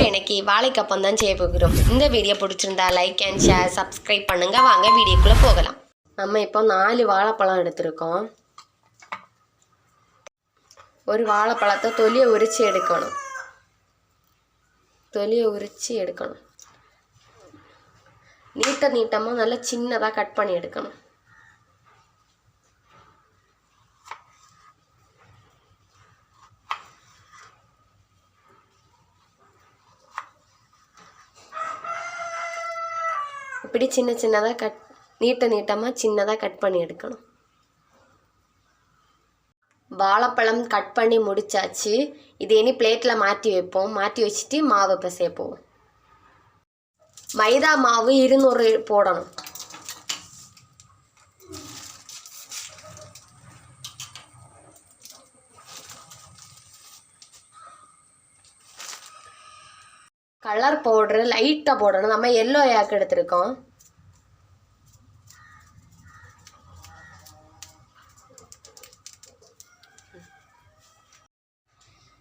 நம்ம இன்னைக்கு வாழைக்கப்பம் தான் செய்ய போகிறோம். இந்த வீடியோ பிடிச்சிருந்தா லைக் அண்ட் ஷேர் சப்ஸ்கிரைப் பண்ணுங்க. வாங்க வீடியோக்குள்ளே போகலாம். நம்ம இப்போ நாலு வாழைப்பழம் எடுத்திருக்கோம். ஒரு வாழைப்பழத்தை தொலியை உரித்து எடுக்கணும். தொலியை உரித்து எடுக்கணும். நீட்ட நீட்டமாக நல்லா சின்னதாக கட் பண்ணி எடுக்கணும். இப்படி சின்ன சின்னதாக கட் நீட்ட நீட்டமாக சின்னதாக கட் பண்ணி எடுக்கணும். வாழைப்பழம் கட் பண்ணி முடிச்சாச்சு. இது இனி பிளேட்டில் மாற்றி வைப்போம். மாற்றி வச்சுட்டு மாவு பிசைய போவோம். மைதா மாவு இருநூறு போடணும். கலர் பவுட்ரு லைட்டாக போடணும் நம்ம எல்லோ ஏக் எடுத்திருக்கோம்.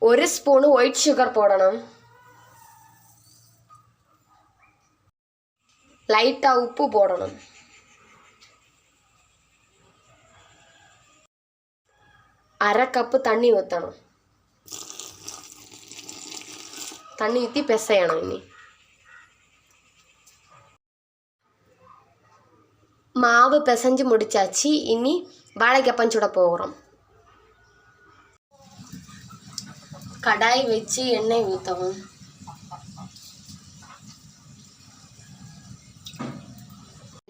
ஒரு ஸ்பூனு ஒயிட் சுகர் போடணும். லைட்டாக உப்பு போடணும். அரை கப்பு தண்ணி ஊற்றணும் தண்ணி ஊற்றி பிசையணும் இனி. மாவு பிசைஞ்சு முடிச்சாச்சு. இனி வாழைக்கப்பம் சுட போகிறோம். கடாய் வச்சு எண்ணெய் ஊற்றவும்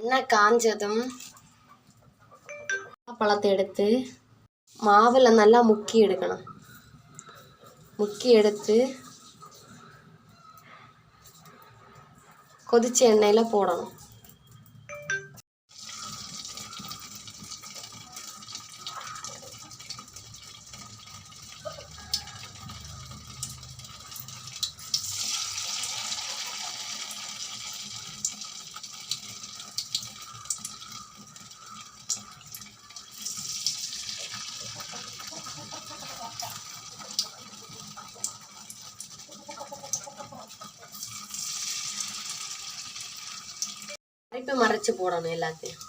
எண்ணெய் காஞ்சதும் பழத்தை எடுத்து மாவில் நல்லா முக்கி எடுக்கணும். முக்கி எடுத்து கொதிச்ச எண்ணெயில் போடணும். திருப்பி மறைச்சு போடணும் எல்லாத்தையும்.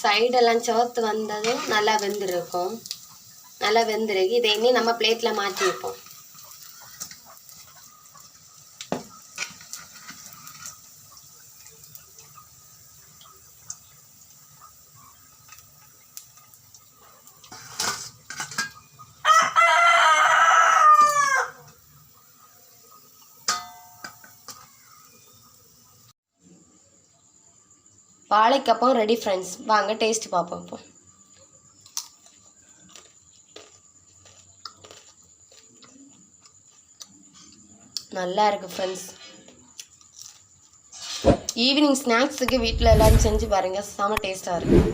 சைடெல்லாம் சோத்து வந்ததும் நல்லா வெந்திருக்கும். நல்லா வெந்திருக்கு இதை இனி நம்ம பிளேட்டில் மாற்றி வைப்போம். வாழைக்கப்பம் ரெடி ஃப்ரெண்ட்ஸ் வாங்க டேஸ்ட் பார்ப்போம் இப்போ. நல்லா இருக்கு ஃப்ரெண்ட்ஸ் ஈவினிங் ஸ்நாக்ஸுக்கு வீட்டில் எல்லாரும் செஞ்சு பாருங்கள் செம டேஸ்ட்டாக இருக்குது